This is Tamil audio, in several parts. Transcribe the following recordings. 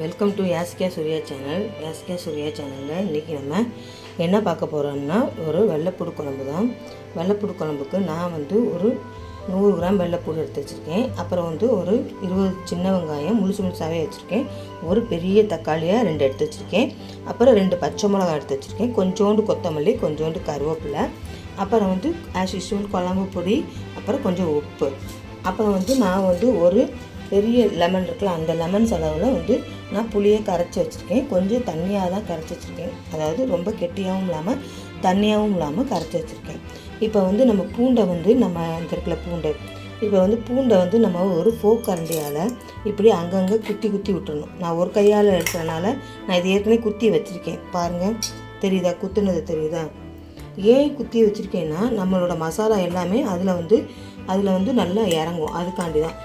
Welcome to Yaske Surya channel Yaske Surya சேனலில் இன்றைக்கி நம்ம என்ன பார்க்க போகிறோம்னா ஒரு வெள்ளைப்பூடு குழம்பு தான். வெள்ளைப்பூடு குழம்புக்கு நான் வந்து ஒரு நூறு கிராம் வெள்ளைப்பூடு எடுத்து வச்சுருக்கேன். அப்புறம் வந்து ஒரு இருபது சின்ன வெங்காயம் முழுசு முழுசாகவே வச்சுருக்கேன். ஒரு பெரிய தக்காளியாக ரெண்டு எடுத்து வச்சுருக்கேன். அப்புறம் ரெண்டு பச்சை மிளகா எடுத்து வச்சுருக்கேன். கொஞ்சோண்டு கொத்தமல்லி கொஞ்சோண்டு கருவேப்பிலை. அப்புறம் வந்து ஆஸ் யூஸ்வல் குழம்பு பொடி அப்புறம் கொஞ்சம் உப்பு. அப்புறம் வந்து நான் வந்து ஒரு பெரிய லெமன் இருக்குல்ல அந்த லெமன் செலவில் வந்து நான் புளியை கரைச்சி வச்சுருக்கேன். கொஞ்சம் தண்ணியாக தான் கரைச்சி வச்சுருக்கேன். அதாவது ரொம்ப கெட்டியாகவும் இல்லாமல் தண்ணியாகவும் இல்லாமல் கரைச்சி வச்சுருக்கேன். இப்போ வந்து நம்ம பூண்டை வந்து நம்ம அந்த இருக்கிற பூண்டை இப்போ வந்து பூண்டை வந்து நம்ம ஒரு ஃபோக் கரண்டியால் இப்படி அங்கங்கே குத்தி குத்தி விட்டுறணும். நான் ஒரு கையால் எடுக்கிறனால நான் இது ஏற்கனவே குத்தி வச்சுருக்கேன். பாருங்கள் தெரியுதா? குத்துனது தெரியுதா? ஏன் குத்தி வச்சுருக்கேன்னா நம்மளோட மசாலா எல்லாமே அதில் வந்து அதில் வந்து நல்லா இறங்கும். அதுக்காண்டி தான்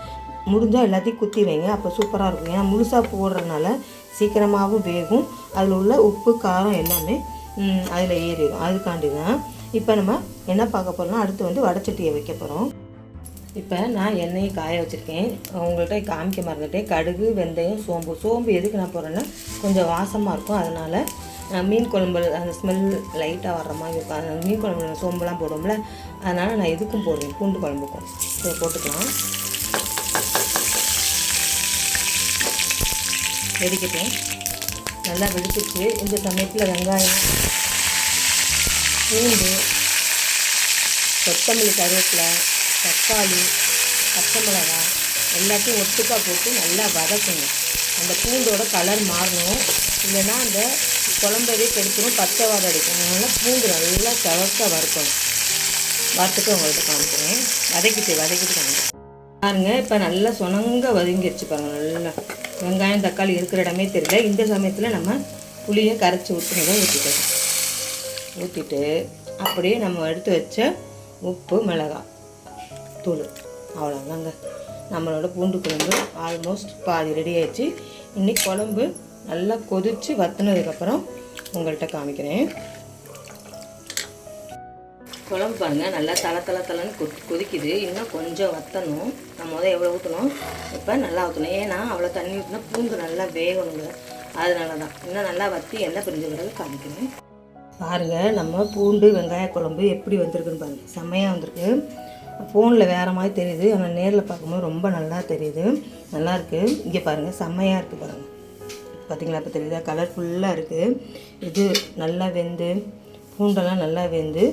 முடிஞ்சால் எல்லாத்தையும் குத்தி வைங்க. அப்போ சூப்பராக இருக்கும். ஏன்னா முழுசாக போடுறதுனால சீக்கிரமாகவும் வேகும். அதில் உள்ள உப்பு காரம் எல்லாமே அதில் ஏறிடும். அதுக்காண்டி தான் இப்போ நம்ம என்ன பார்க்க போகிறோம்னா அடுத்து வந்து வடச்சட்டியை வைக்க போகிறோம் இப்போ நான் எண்ணெயை காய வச்சுருக்கேன். உங்கள்கிட்ட காமிக்க மறந்துட்டேன். கடுகு வெந்தயம் சோம்பு. சோம்பு எதுக்கு நான் போடுறேன்னா கொஞ்சம் வாசமாக இருக்கும். அதனால் மீன் குழம்பு அந்த ஸ்மெல் லைட்டாக வர்ற மாதிரி இருக்கும். அதனால் மீன் குழம்புல சோம்புலாம் போடுவோம்ல. அதனால் நான் எதுக்கும் போடுவேன். பூண்டு குழம்புக்கும். இதை போட்டுக்கலாம். வெடிக்கட்டும். நல்லா வெடிச்சிச்சு இந்த சமயத்தில் வெங்காயம் பூண்டு கொத்தமல்லி கருவேப்பிலை தக்காளி பச்சை மிளகா எல்லாத்தையும் ஒட்டுக்காக போட்டு நல்லா வதக்கணும். அந்த பூண்டோட கலர் மாறணும். இல்லைன்னா அந்த குழம்பவே கெடுக்கணும் பச்சை வாரம் அடிக்கணும் அதனால் பூண்டு நல்லா செவக்க வறுக்கணும். வறுத்துட்டு உங்கள்கிட்ட காமிக்கிறேன். வதக்கிட்டு வதக்கிட்டு காமிக்கிறேன். பாருங்க இப்போ நல்லா சொனங்க வதங்கிடுச்சு பாருங்கள் நல்லா. வெங்காயம் தக்காளி இருக்கிற இடமே தெரியல. இந்த சமயத்தில் நம்ம புளியை கரைச்சி ஊற்றுனதை ஊற்றிக்கணும் ஊற்றிட்டு அப்படியே நம்ம எடுத்து வச்ச உப்பு மிளகாய் தூள். அவ்வளோதாங்க நம்மளோட பூண்டு குழம்பு ஆல்மோஸ்ட் பாதி ரெடி ஆயிடுச்சு. இன்னைக்கு குழம்பு நல்லா கொதித்து வத்தினதுக்கப்புறம் உங்கள்கிட்ட காமிக்கிறேன். குழம்பு பாருங்கள் நல்லா தலை தலை தலைன்னு கொ கொதிக்குது. இன்னும் கொஞ்சம் வற்றணும் நம்ம முதல் எவ்வளோ ஊற்றணும் இப்போ நல்லா ஊற்றணும் ஏன்னா அவ்வளோ தண்ணி ஊற்றினா பூண்டு நல்லா வேகணுங்க அதனால தான் இன்னும் நல்லா வற்றி எண்ணெய் பிரிஞ்ச பிறகு காமிக்கிறேன். பாருங்கள் நம்ம பூண்டு வெங்காய குழம்பு எப்படி வந்திருக்குன்னு பாருங்கள் செம்மையாக வந்திருக்கு. ஃபோனில் வேறு மாதிரி தெரியுது. ஆனால் நேரில் பார்க்கும்போது ரொம்ப நல்லா தெரியுது. நல்லாயிருக்கு இங்கே பாருங்கள் செம்மையாக இருக்குது பாருங்கள் பார்த்தீங்களா இப்போ தெரியுதா? கலர்ஃபுல்லாக இருக்குது இது நல்லா வெந்து பூண்டெல்லாம் நல்லா வெந்து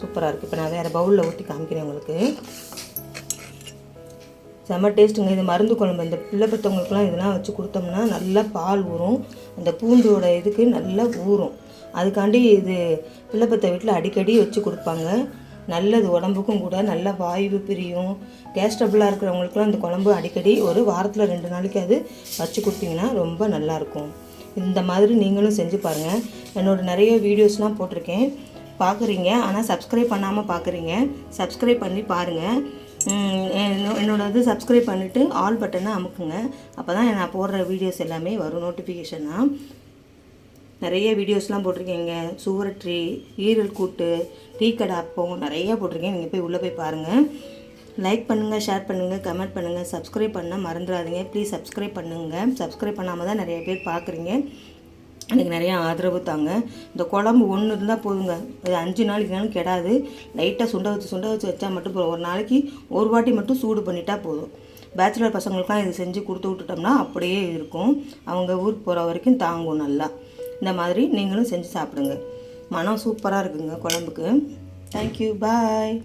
சூப்பராக இருக்குது இப்போ நான் வேறு பவுலில் ஊற்றி காமிக்கிறேன் உங்களுக்கு. செம்ம டேஸ்ட்டுங்க. இது மருந்து குழம்பு. இந்த பிள்ளை பெற்றவங்களுக்குலாம் இதெல்லாம் வச்சு கொடுத்தோம்னா நல்லா பால் ஊறும். அந்த பூண்டோட இதுக்கு நல்லா ஊறும். அதுக்காண்டி இது பிள்ளை பெற்ற வீட்டில் அடிக்கடி வச்சு கொடுப்பாங்க. நல்லது உடம்புக்கும் கூட. நல்ல வாய்வு பிரியும். கேஸ் இருக்கிறவங்களுக்குலாம் இந்த குழம்பு அடிக்கடி ஒரு வாரத்தில் ரெண்டு நாளைக்கு அது வச்சு கொடுத்தீங்கன்னா ரொம்ப நல்லாயிருக்கும் இந்த மாதிரி நீங்களும் செஞ்சு பாருங்கள் என்னோடய நிறைய வீடியோஸ்லாம் போட்டிருக்கேன். பார்க்குறீங்க. ஆனால் சப்ஸ்கிரைப் பண்ணாமல் பார்க்குறீங்க. சப்ஸ்கிரைப் பண்ணி பாருங்கள் என்னோட இது சப்ஸ்கிரைப் பண்ணிவிட்டு ஆல் பட்டனை அமுக்குங்க. அப்போ தான் நான் போடுற வீடியோஸ் எல்லாமே வரும். நோட்டிஃபிகேஷனாக நிறைய வீடியோஸ்லாம் போட்டிருக்கீங்க. சுவரட்ரி ஈரல் கூட்டு டீ கடை அப்பம் நிறையா போட்டிருக்கேன். நீங்கள் போய் உள்ளே போய் பாருங்கள் லைக் பண்ணுங்கள் ஷேர் பண்ணுங்கள் கமெண்ட் பண்ணுங்கள் சப்ஸ்கிரைப் பண்ணால் மறந்துடாதீங்க. ப்ளீஸ் சப்ஸ்கிரைப் பண்ணுங்கள் சப்ஸ்கிரைப் பண்ணாமல் தான் நிறைய பேர் பார்க்குறீங்க. எனக்கு நிறையா ஆதரவு தாங்க. இந்த குழம்பு ஒன்று இருந்தால் போதுங்க. அது அஞ்சு நாளைக்குனாலும் கெடாது. லைட்டாக சுண்ட வச்சு சுண்ட வச்சு வச்சா மட்டும் போதும். ஒரு நாளைக்கு ஒரு வாட்டி மட்டும் சூடு பண்ணிட்டா போதும். பேச்சுலர் பசங்களுக்குலாம் இது செஞ்சு கொடுத்து விட்டுட்டோம்னா அப்படியே இருக்கும். அவங்க ஊருக்கு போகிற வரைக்கும் தாங்கும் நல்லா. இந்த மாதிரி நீங்களும் செஞ்சு சாப்பிடுங்க. மனம் சூப்பராக இருக்குங்க குழம்புக்கு. Thank you bye